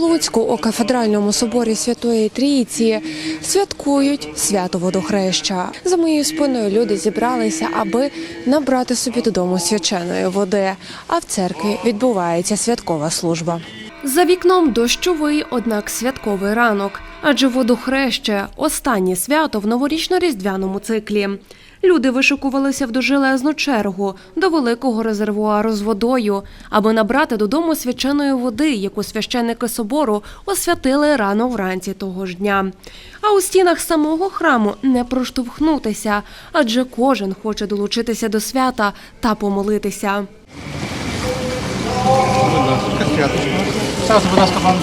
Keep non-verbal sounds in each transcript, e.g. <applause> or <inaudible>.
Луцьку у кафедральному соборі Святої Трійці святкують свято водохреща. За моєю спиною люди зібралися, аби набрати собі додому свяченої води. А в церкві відбувається святкова служба. За вікном дощовий, однак святковий ранок, адже водохреще останнє свято в новорічно-різдвяному циклі. Люди вишикувалися в дожелезну чергу до великого резервуару з водою, аби набрати додому свяченої води, яку священники собору освятили рано вранці того ж дня. А у стінах самого храму не проштовхнутися, адже кожен хоче долучитися до свята та помолитися. Зараз, будь ласка, пан.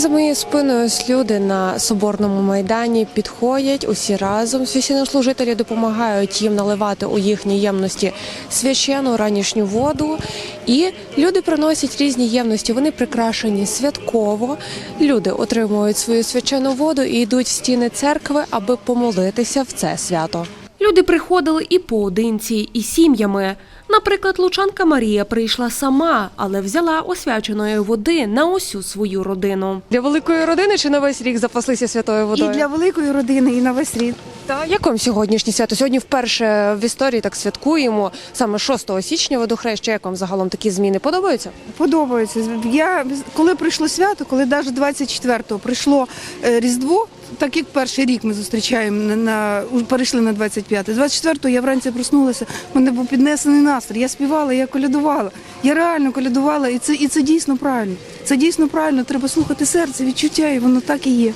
За моєю спиною ось люди на соборному майдані підходять усі разом. Священнослужителі допомагають їм наливати у їхні ємності священу ранішню воду. І люди приносять різні ємності. Вони прикрашені святково. Люди отримують свою свячену воду і йдуть в стіни церкви, аби помолитися в це свято. Люди приходили і поодинці, і сім'ями. Наприклад, лучанка Марія прийшла сама, але взяла освяченої води на усю свою родину. Для великої родини чи на весь рік запаслися святою І для великої родини, і на весь рік. Та як вам сьогоднішнє свято? Сьогодні вперше в історії так святкуємо саме 6 січня водохреща. Як вам загалом такі зміни подобаються? Подобається. Я коли прийшло свято, коли навіть 24-го прийшло е, Різдво, так як перший рік ми зустрічаємо на, на перейшли на 25 24-го я вранці проснулася. в мене був піднесений настрій. Я співала, я колядувала. Я реально колядувала, і це і це дійсно правильно. Це дійсно правильно. Треба слухати серце, відчуття, і воно так і є.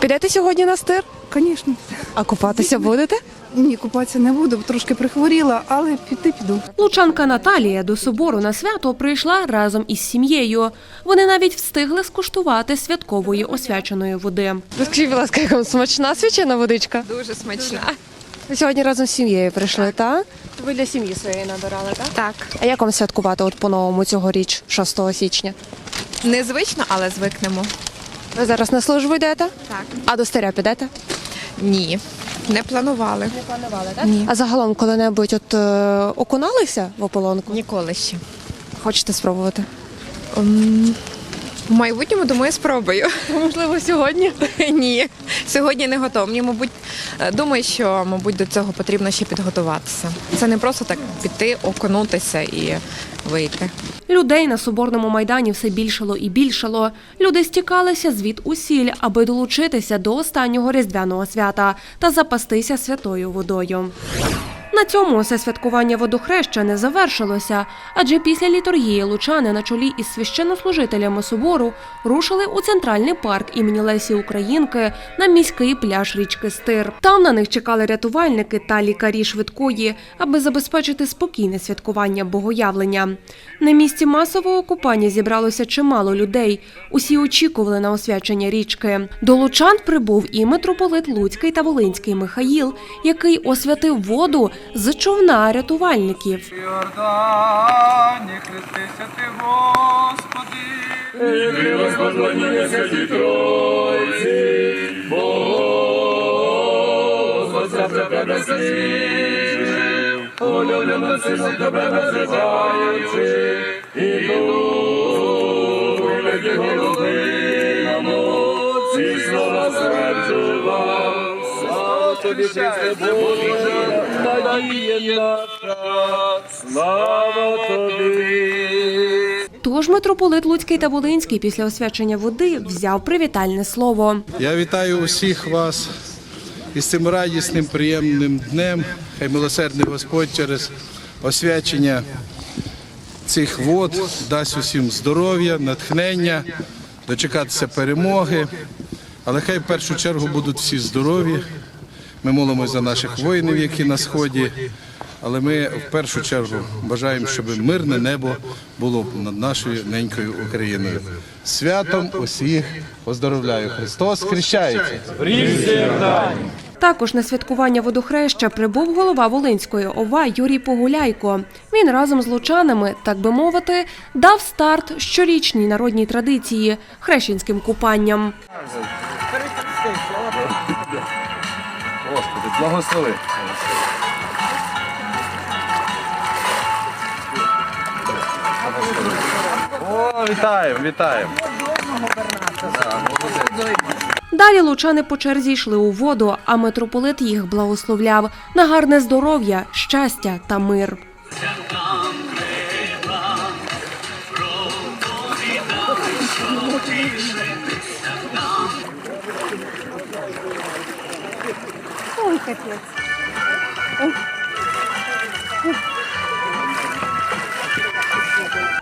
Підете сьогодні на стир? Звісно, А купатися будете? Ні, купатися не буду, трошки прихворіла, але піти піду. Лучанка Наталія до собору на свято прийшла разом із сім'єю. Вони навіть встигли скуштувати святкової освяченої води. Розкажіть, будь ласка, як вам смачна свячена водичка? Дуже смачна. Ви сьогодні разом з сім'єю прийшли, так? Ви для сім'ї своєї набирали, так? Так. А як вам святкувати от по-новому цьогоріч, 6 січня? Незвично, але звикнемо. Ви зараз на службу йдете? Так. А до старя підете? Ні. Не планували. Не планували, так? Ні. А загалом коли-небудь от е, окуналися в ополонку? Ніколи ще. Хочете спробувати? М, В майбутньому, думаю, спробую. <laughs> Можливо, сьогодні. <laughs> Ні. Сьогодні не готова. Мені, мабуть, е, думаю, що, мабуть, до цього потрібно ще підготуватися. Це не просто так піти, окунутися і вийти. Людей на соборному майдані все більшало і більшало. Люди стікалися звід усіль, аби долучитися до останнього різдвяного свята та запастися святою водою. На цьому все святкування водохреща не завершилося, адже після літургії лучани на чолі із священнослужителями собору рушили у центральний парк імені Лесі Українки на міський пляж річки Стир. Там на них чекали рятувальники та лікарі швидкої, аби забезпечити спокійне святкування богоявлення. На місці масового купання зібралося чимало людей. Усі очікували на освячення річки. До лучан прибув і митрополит Луцький та Волинський Михаїл, який освятив воду з човна рятувальників. Йордані, хрестися ти, Господи. Тобі Христе Боже, надія наша, слава Тобі. Тож митрополит Луцький та Волинський після освячення води взяв привітальне слово. Я вітаю усіх вас із цим радісним, приємним днем. Хай милосердний Господь через освячення цих вод дасть усім здоров'я, натхнення, дочекатися перемоги. Але хай в першу чергу будуть всі здорові. Ми молимося за наших воїнів, які на сході. Але ми в першу чергу бажаємо, щоб мирне небо було над нашою ненькою Україною. Святом усіх поздоровляю! Христос хрещається! Також на святкування водохреща прибув голова Волинської ОВА Юрій Погуляйко. Він разом з лучанами, так би мовити, дав старт щорічній народній традиції хрещенським купанням. Благослови. О, вітаємо, вітаємо. Далі лучани по черзі йшли у воду, а митрополит їх благословляв на гарне здоров'я, щастя та мир.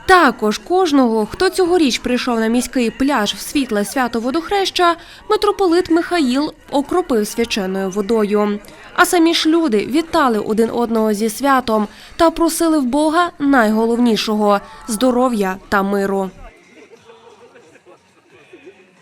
Також кожного, хто цьогоріч прийшов на міський пляж в світле свято водохреща, митрополит Михаїл окропив свяченою водою. А самі ж люди вітали один одного зі святом та просили в Бога найголовнішого здоров'я та миру.